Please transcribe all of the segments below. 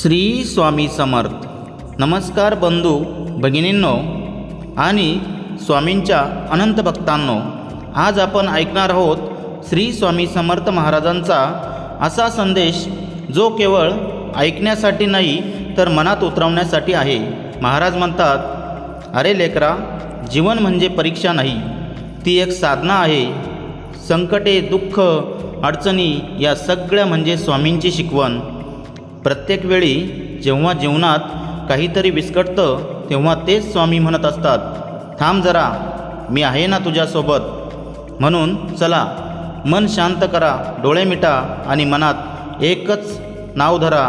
श्री स्वामी समर्थ. नमस्कार बंधू भगिनींनो आणि स्वामींच्या अनंत भक्तांनो आज आपण ऐकणार आहोत श्री स्वामी समर्थ महाराजांचा असा संदेश जो केवळ ऐकण्यासाठी नाही तर मनात उतरवण्यासाठी आहे. महाराज म्हणतात अरे लेकरा जीवन म्हणजे परीक्षा नाही. ती एक साधना आहे. संकटे दुःख अडचणी या सगळ्या म्हणजे स्वामींची शिकवण. प्रत्येक वेळी जेव्हा जीवनात काहीतरी विस्कटतं तेव्हा तेच स्वामी म्हणत असतात थांब जरा मी आहे ना तुझ्यासोबत. म्हणून चला मन शांत करा डोळे मिटा आणि मनात एकच नाव धरा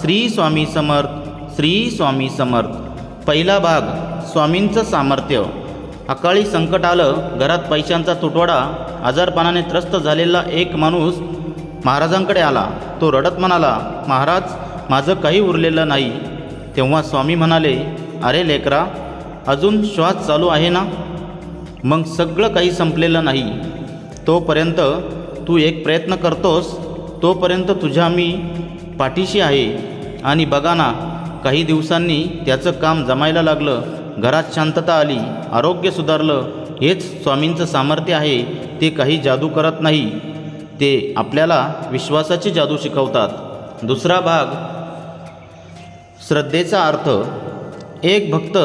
श्री स्वामी समर्थ श्री स्वामी समर्थ. पहिला भाग स्वामींचं सामर्थ्य. अकाळी संकट आलं घरात पैशांचा तुटवडा आजारपणाने त्रस्त झालेला एक माणूस महाराजांकडे आला. तो रडत म्हणाला महाराज माझं काही उरलेलं नाही. तेव्हा स्वामी म्हणाले अरे लेकरा अजून श्वास चालू आहे ना? मग सगळं काही संपलेलं नाही. तोपर्यंत तू एक प्रयत्न करतोस. तोपर्यंत तुझ्या मी पाठीशी आहे. आणि बघा ना काही दिवसांनी त्याचं काम जमायला लागलं. घरात शांतता आली. आरोग्य सुधारलं. हेच स्वामींचं सामर्थ्य आहे. ते काही जादू करत नाही. ते आपल्याला विश्वासाची जादू शिकवतात. दुसरा भाग श्रद्धेचा अर्थ एक भक्त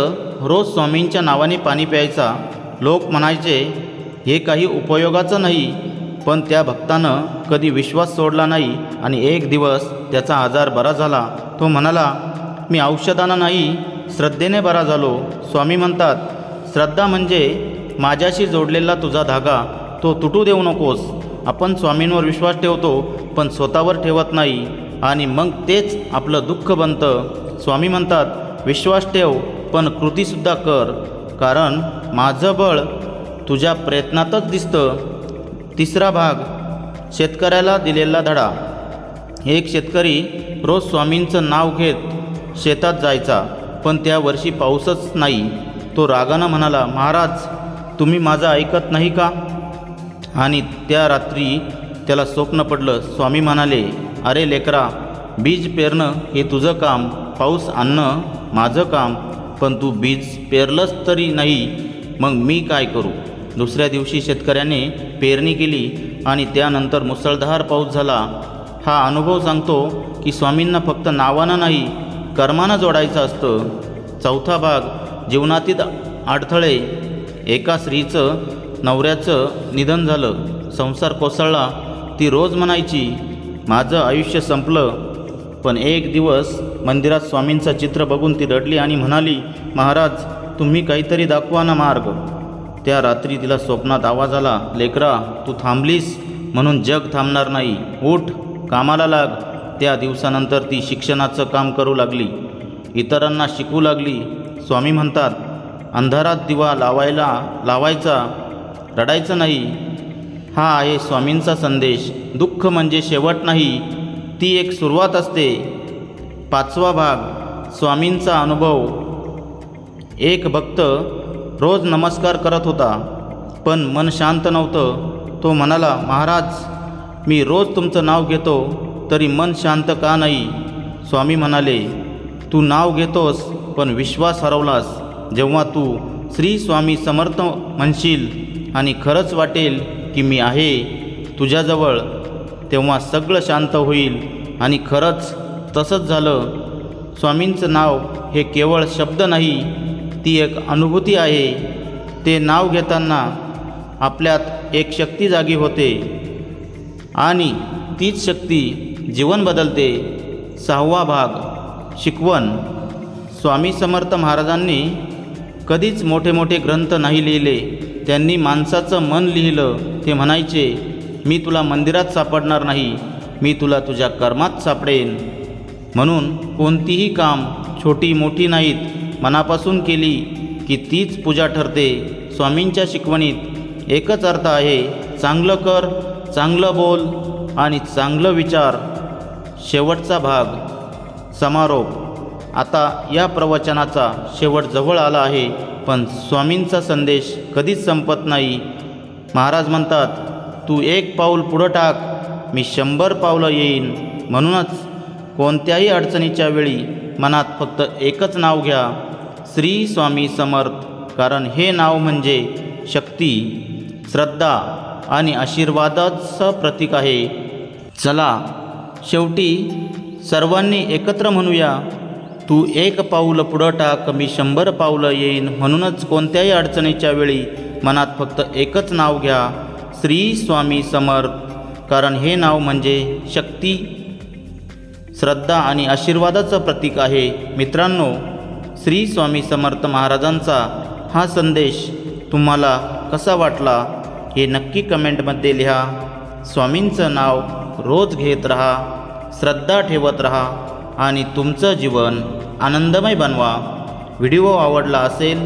रोज स्वामींच्या नावाने पाणी प्यायचा. लोक म्हणायचे हे काही उपयोगाचं नाही पण त्या भक्तानं कधी विश्वास सोडला नाही आणि एक दिवस त्याचा आजार बरा झाला. तो म्हणाला मी औषधानं नाही श्रद्धेने बरा झालो. स्वामी म्हणतात श्रद्धा म्हणजे माझ्याशी जोडलेला तुझा धागा. तो तुटू देऊ नकोस. आपण स्वामींवर विश्वास ठेवतो पण स्वतःवर ठेवत नाही. आणि मग तेच आपलं दुःख बनतं. स्वामी म्हणतात विश्वास ठेव पण कृतीसुद्धा कर. कारण माझं बळ तुझ्या प्रयत्नातच दिसतं. तिसरा भाग शेतकऱ्याला दिलेला धडा. एक शेतकरी रोज स्वामींचं नाव घेत शेतात जायचा पण त्या वर्षी पाऊसच नाही. तो रागानं म्हणाला महाराज तुम्ही माझं ऐकत नाही का? आणि त्या रात्री त्याला स्वप्न पडलं. स्वामी म्हणाले अरे लेकरा बीज पेरणं हे तुझं काम पाऊस आणणं माझं काम पण तू बीज पेरलंच तरी नाही मग मी काय करू? दुसऱ्या दिवशी शेतकऱ्याने पेरणी केली आणि त्यानंतर मुसळधार पाऊस झाला. हा अनुभव सांगतो की स्वामींना फक्त नावानं नाही कर्मानं जोडायचं असतं. चौथा भाग जीवनातील अडथळे. एका स्त्रीचं नवऱ्याचं निधन झालं संसार कोसळला ती रोज म्हणायची माझं आयुष्य संपलं. पण एक दिवस मंदिरात स्वामींचं चित्र बघून ती रडली आणि म्हणाली महाराज तुम्ही काहीतरी दाखवा ना मार्ग. त्या रात्री तिला स्वप्नात आवाज आला लेकरा तू थांबलीस? म्हणून जग थांबणार नाही. उठ कामाला लाग. त्या दिवसानंतर ती शिक्षणाचं काम करू लागली. इतरांना शिकू लागली. स्वामी म्हणतात अंधारात दिवा लावायला लावायचा रडायचं नाही. हा आहे स्वामींचा संदेश. दुःख म्हणजे शेवट नाही ती एक सुरुवात असते. पाचवा भाग स्वामींचा अनुभव. एक भक्त रोज नमस्कार करत होता पण मन शांत नव्हतं. तो म्हणाला महाराज मी रोज तुमचं नाव घेतो तरी मन शांत का नाही? स्वामी म्हणाले तू नाव घेतोस पण विश्वास हरवलास. जेव्हा तू श्री स्वामी समर्थ म्हणशील आणि खरंच वाटेल की मी आहे तुझ्याजवळ तेव्हा सगळं शांत होईल. आणि खरंच तसंच झालं. स्वामींचं नाव हे केवळ शब्द नाही ती एक अनुभूती आहे. ते नाव घेताना आपल्यात एक शक्ती जागी होते. आणि तीच शक्ती जीवन बदलते. सहावा भाग शिकवण. स्वामी समर्थ महाराजांनी कधीच मोठे मोठे ग्रंथ नाही लिहिले. त्यांनी माणसाचं मन लिहिलं ते म्हणायचे मी तुला मंदिरात सापडणार नाही मी तुला तुझ्या कर्मात सापडेन. म्हणून कोणतीही काम छोटी मोठी नाहीत मनापासून केली की तीच पूजा ठरते. स्वामींच्या शिकवणीत एकच अर्थ आहे चांगलं कर चांगलं बोल आणि चांगलं विचार. शेवटचा भाग. समारोप. आता या प्रवचनाचा शेवट जवळ आला आहे. पण स्वामींचा संदेश कधीच संपत नाही. महाराज म्हणतात तू एक पाऊल पुढं टाक मी शंभर पावलं येईन. म्हणूनच कोणत्याही अडचणीच्या वेळी मनात फक्त एकच नाव घ्या श्री स्वामी समर्थ. कारण हे नाव म्हणजे शक्ती श्रद्धा आणि आशीर्वादाचं प्रतीक आहे. चला शेवटी सर्वांनी एकत्र म्हणूया. तू एक पाऊल पुढं टाक मी शंभर पावलं येईन. म्हणूनच कोणत्याही अडचणीच्या वेळी मनात फक्त एकच नाव घ्या श्री स्वामी समर्थ. कारण हे नाव म्हणजे शक्ती श्रद्धा आणि आशीर्वादाचं प्रतीक आहे. मित्रांनो श्री स्वामी समर्थ महाराजांचा हा संदेश तुम्हाला कसा वाटला हे नक्की कमेंटमध्ये लिहा. स्वामींचं नाव रोज घेत राहा श्रद्धा ठेवत राहा. आणि तुमचं जीवन आनंदमय बनवा. व्हिडिओ आवडला असेल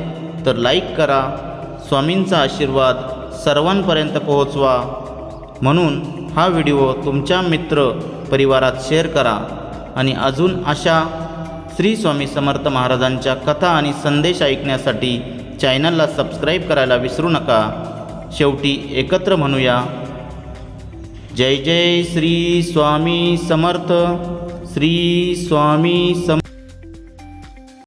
तर लाईक करा. स्वामींचा आशीर्वाद सर्वांपर्यंत पोहोचवा. म्हणून हा व्हिडिओ तुमच्या मित्र परिवारात शेअर करा. आणि अजून अशा श्री स्वामी समर्थ महाराजांच्या कथा आणि संदेश ऐकण्यासाठी चॅनलला सबस्क्राईब करायला विसरू नका. शेवटी एकत्र म्हणूया. जय जय श्री स्वामी समर्थ. श्री स्वामी सम